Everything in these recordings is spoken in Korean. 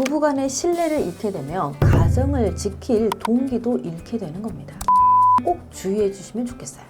부부간의 신뢰를 잃게 되면 가정을 지킬 동기도 잃게 되는 겁니다. 꼭 주의해 주시면 좋겠어요.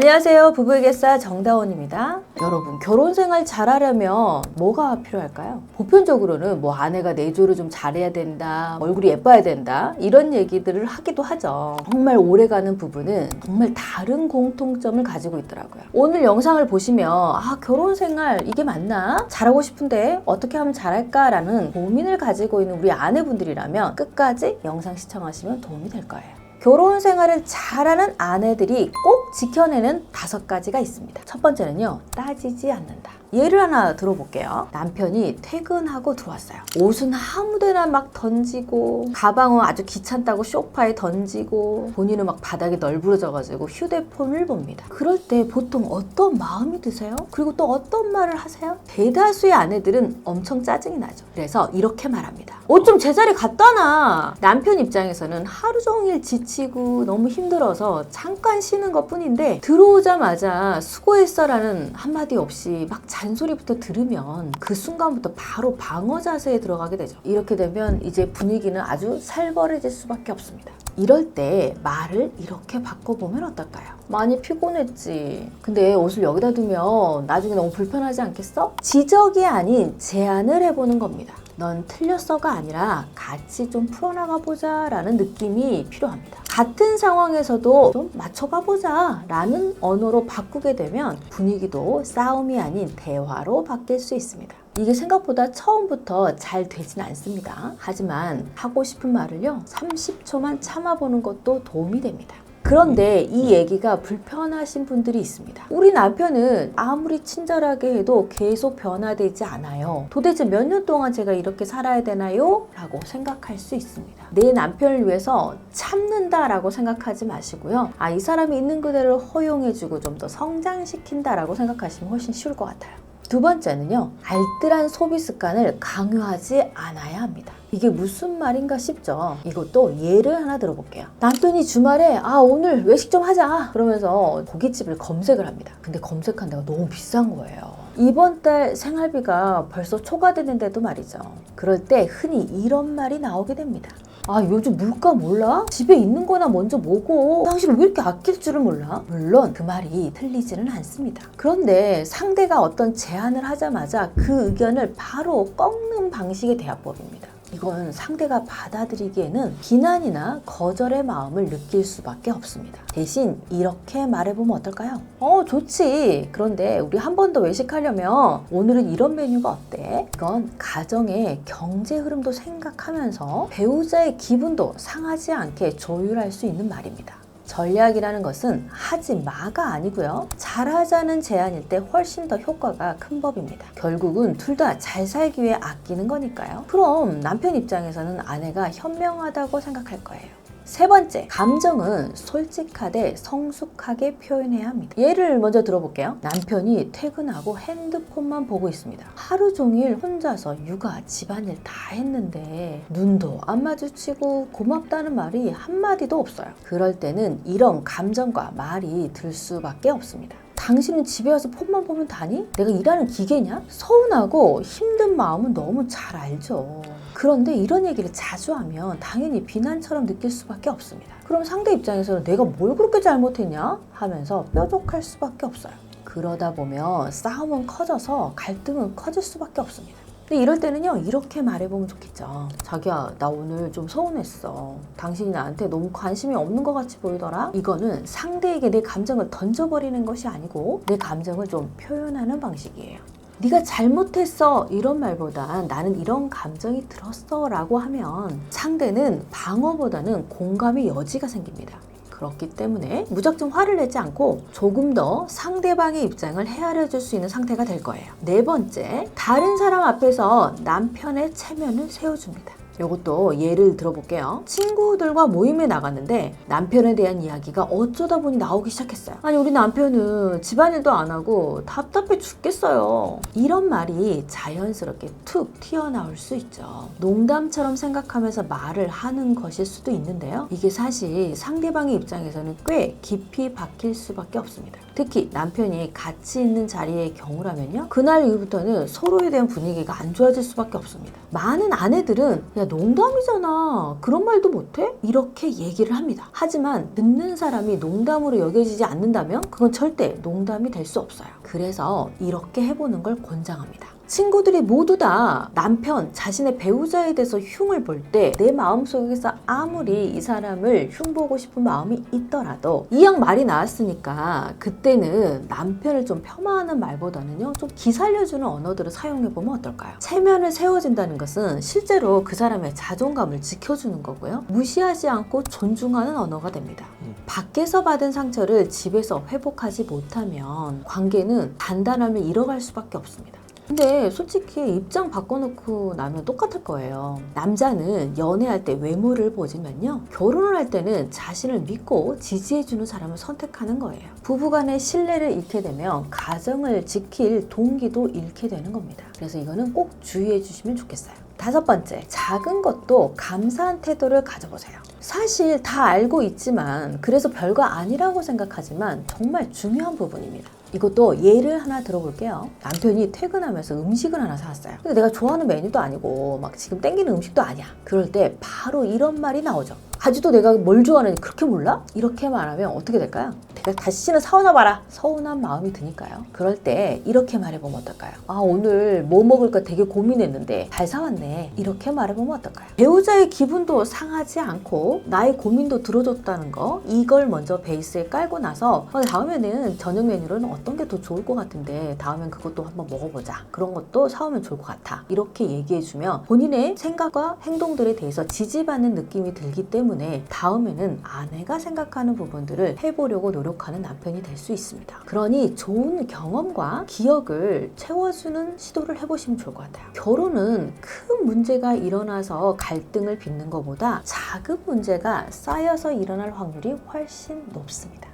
안녕하세요. 부부에게 싸 정다원입니다. 여러분, 결혼 생활 잘하려면 뭐가 필요할까요? 보편적으로는 뭐 아내가 내조를 좀 잘해야 된다, 얼굴이 예뻐야 된다, 이런 얘기들을 하기도 하죠. 정말 오래가는 부부는 정말 다른 공통점을 가지고 있더라고요. 오늘 영상을 보시면, 아, 결혼 생활 이게 맞나? 잘하고 싶은데 어떻게 하면 잘할까라는 고민을 가지고 있는 우리 아내분들이라면 끝까지 영상 시청하시면 도움이 될 거예요. 결혼 생활을 잘하는 아내들이 꼭 지켜내는 다섯 가지가 있습니다. 첫 번째는요, 따지지 않는다. 예를 하나 들어볼게요. 남편이 퇴근하고 들어왔어요. 옷은 아무데나 막 던지고, 가방은 아주 귀찮다고 소파에 던지고, 본인은 막 바닥에 널브러져가지고 휴대폰을 봅니다. 그럴 때 보통 어떤 마음이 드세요? 그리고 또 어떤 말을 하세요? 대다수의 아내들은 엄청 짜증이 나죠. 그래서 이렇게 말합니다. 옷 좀 제자리 갖다 놔! 남편 입장에서는 하루 종일 지치 고 너무 힘들어서 잠깐 쉬는 것 뿐인데 들어오자마자 수고했어라는 한마디 없이 막 잔소리부터 들으면 그 순간부터 바로 방어 자세에 들어가게 되죠. 이렇게 되면 이제 분위기는 아주 살벌해질 수밖에 없습니다. 이럴 때 말을 이렇게 바꿔보면 어떨까요? 많이 피곤했지. 근데 옷을 여기다 두면 나중에 너무 불편하지 않겠어? 지적이 아닌 제안을 해보는 겁니다. 넌 틀렸어가 아니라 같이 좀 풀어나가 보자 라는 느낌이 필요합니다. 같은 상황에서도 좀 맞춰가 보자 라는 언어로 바꾸게 되면 분위기도 싸움이 아닌 대화로 바뀔 수 있습니다. 이게 생각보다 처음부터 잘 되진 않습니다. 하지만 하고 싶은 말을요, 30초만 참아보는 것도 도움이 됩니다. 그런데 이 얘기가 불편하신 분들이 있습니다. 우리 남편은 아무리 친절하게 해도 계속 변화되지 않아요. 도대체 몇 년 동안 제가 이렇게 살아야 되나요? 라고 생각할 수 있습니다. 내 남편을 위해서 참는다라고 생각하지 마시고요. 아, 이 사람이 있는 그대로 허용해주고 좀 더 성장시킨다라고 생각하시면 훨씬 쉬울 것 같아요. 두 번째는요, 알뜰한 소비 습관을 강요하지 않아야 합니다. 이게 무슨 말인가 싶죠? 이것도 예를 하나 들어볼게요. 남편이 주말에, 아, 오늘 외식 좀 하자. 그러면서 고깃집을 검색을 합니다. 근데 검색한 데가 너무 비싼 거예요. 이번 달 생활비가 벌써 초과되는데도 말이죠. 그럴 때 흔히 이런 말이 나오게 됩니다. 아, 요즘 물가 몰라? 집에 있는 거나 먼저 뭐고? 당신 왜 이렇게 아낄 줄을 몰라? 물론 그 말이 틀리지는 않습니다. 그런데 상대가 어떤 제안을 하자마자 그 의견을 바로 꺾는 방식의 대화법입니다. 이건 상대가 받아들이기에는 비난이나 거절의 마음을 느낄 수밖에 없습니다. 대신 이렇게 말해보면 어떨까요? 어, 좋지. 그런데 우리 한 번 더 외식하려면 오늘은 이런 메뉴가 어때? 이건 가정의 경제 흐름도 생각하면서 배우자의 기분도 상하지 않게 조율할 수 있는 말입니다. 전략이라는 것은 하지 마가 아니고요. 잘하자는 제안일 때 훨씬 더 효과가 큰 법입니다. 결국은 둘 다 잘 살기 위해 아끼는 거니까요. 그럼 남편 입장에서는 아내가 현명하다고 생각할 거예요. 세 번째, 감정은 솔직하되 성숙하게 표현해야 합니다. 예를 먼저 들어볼게요. 남편이 퇴근하고 핸드폰만 보고 있습니다. 하루 종일 혼자서 육아, 집안일 다 했는데 눈도 안 마주치고 고맙다는 말이 한마디도 없어요. 그럴 때는 이런 감정과 말이 들 수밖에 없습니다. 당신은 집에 와서 폰만 보면 다니? 내가 일하는 기계냐? 서운하고 힘든 마음은 너무 잘 알죠. 그런데 이런 얘기를 자주 하면 당연히 비난처럼 느낄 수밖에 없습니다. 그럼 상대 입장에서는 내가 뭘 그렇게 잘못했냐? 하면서 뾰족할 수밖에 없어요. 그러다 보면 싸움은 커져서 갈등은 커질 수밖에 없습니다. 근데 이럴 때는요 이렇게 말해보면 좋겠죠. 자기야 나 오늘 좀 서운했어. 당신이 나한테 너무 관심이 없는 것 같이 보이더라. 이거는 상대에게 내 감정을 던져버리는 것이 아니고 내 감정을 좀 표현하는 방식이에요. 네가 잘못했어. 이런 말보다 나는 이런 감정이 들었어 라고 하면 상대는 방어보다는 공감의 여지가 생깁니다 그렇기 때문에 무작정 화를 내지 않고 조금 더 상대방의 입장을 헤아려 줄 수 있는 상태가 될 거예요. 네 번째, 다른 사람 앞에서 남편의 체면을 세워줍니다. 이것도 예를 들어볼게요. 친구들과 모임에 나갔는데 남편에 대한 이야기가 어쩌다 보니 나오기 시작했어요. 아니 우리 남편은 집안일도 안 하고 답답해 죽겠어요. 이런 말이 자연스럽게 툭 튀어나올 수 있죠. 농담처럼 생각하면서 말을 하는 것일 수도 있는데요. 이게 사실 상대방의 입장에서는 꽤 깊이 박힐 수밖에 없습니다. 특히 남편이 같이 있는 자리의 경우라면요. 그날 이후부터는 서로에 대한 분위기가 안 좋아질 수밖에 없습니다. 많은 아내들은 야 농담이잖아. 그런 말도 못해? 이렇게 얘기를 합니다. 하지만 듣는 사람이 농담으로 여겨지지 않는다면 그건 절대 농담이 될 수 없어요. 그래서 이렇게 해보는 걸 권장합니다. 친구들이 모두 다 남편, 자신의 배우자에 대해서 흉을 볼 때 내 마음속에서 아무리 이 사람을 흉보고 싶은 마음이 있더라도 이왕 말이 나왔으니까 그때는 남편을 좀 폄하하는 말보다는요 좀 기살려주는 언어들을 사용해보면 어떨까요? 체면을 세워준다는 것은 실제로 그 사람의 자존감을 지켜주는 거고요 무시하지 않고 존중하는 언어가 됩니다 밖에서 받은 상처를 집에서 회복하지 못하면 관계는 단단함을 잃어갈 수밖에 없습니다. 근데 솔직히 입장 바꿔놓고 나면 똑같을 거예요. 남자는 연애할 때 외모를 보지만요. 결혼을 할 때는 자신을 믿고 지지해주는 사람을 선택하는 거예요. 부부간의 신뢰를 잃게 되면 가정을 지킬 동기도 잃게 되는 겁니다. 그래서 이거는 꼭 주의해 주시면 좋겠어요. 다섯 번째, 작은 것도 감사한 태도를 가져보세요. 사실 다 알고 있지만, 그래서 별거 아니라고 생각하지만 정말 중요한 부분입니다. 이것도 예를 하나 들어볼게요. 남편이 퇴근하면서 음식을 하나 사왔어요. 근데 내가 좋아하는 메뉴도 아니고 막 지금 땡기는 음식도 아니야. 그럴 때 바로 이런 말이 나오죠. 아직도 내가 뭘 좋아하는지 그렇게 몰라? 이렇게 말하면 어떻게 될까요? 다시는 사오나 봐라. 서운한 마음이 드니까요. 그럴 때 이렇게 말해보면 어떨까요? 아 오늘 뭐 먹을까 되게 고민했는데 잘 사왔네. 이렇게 말해보면 어떨까요? 배우자의 기분도 상하지 않고 나의 고민도 들어줬다는 거 이걸 먼저 베이스에 깔고 나서 어, 다음에는 저녁 메뉴로는 어떤 게 더 좋을 것 같은데 다음엔 그것도 한번 먹어보자. 그런 것도 사오면 좋을 것 같아. 이렇게 얘기해주면 본인의 생각과 행동들에 대해서 지지받는 느낌이 들기 때문에 다음에는 아내가 생각하는 부분들을 해보려고 노력 하는 남편이 될 수 있습니다. 그러니 좋은 경험과 기억을 채워주는 시도를 해보시면 좋을 것 같아요. 결혼은 큰 문제가 일어나서 갈등을 빚는 것보다 작은 문제가 쌓여서 일어날 확률이 훨씬 높습니다.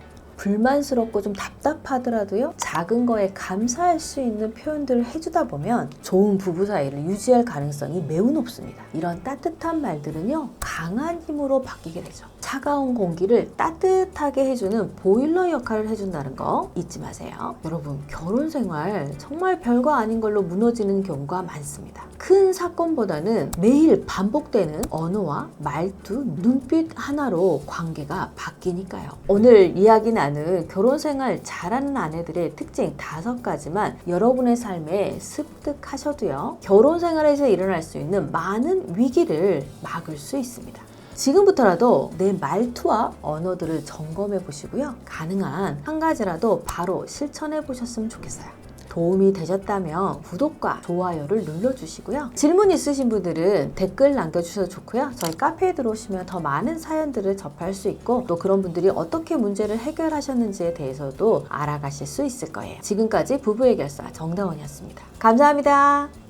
불만스럽고 좀 답답하더라도요. 작은 거에 감사할 수 있는 표현들을 해주다 보면 좋은 부부 사이를 유지할 가능성이 매우 높습니다. 이런 따뜻한 말들은요 강한 힘으로 바뀌게 되죠. 차가운 공기를 따뜻하게 해주는 보일러 역할을 해준다는 거 잊지 마세요. 여러분 결혼 생활 정말 별거 아닌 걸로 무너지는 경우가 많습니다. 큰 사건보다는 매일 반복되는 언어와 말투, 눈빛 하나로 관계가 바뀌니까요. 오늘 이야기 나는 결혼 생활 잘하는 아내들의 특징 다섯 가지만 여러분의 삶에 습득하셔도요. 결혼 생활에서 일어날 수 있는 많은 위기를 막을 수 있습니다. 지금부터라도 내 말투와 언어들을 점검해 보시고요. 가능한 한 가지라도 바로 실천해 보셨으면 좋겠어요. 도움이 되셨다면 구독과 좋아요를 눌러주시고요. 질문 있으신 분들은 댓글 남겨주셔도 좋고요. 저희 카페에 들어오시면 더 많은 사연들을 접할 수 있고 또 그런 분들이 어떻게 문제를 해결하셨는지에 대해서도 알아가실 수 있을 거예요. 지금까지 부부의 결사 정다원이었습니다. 감사합니다.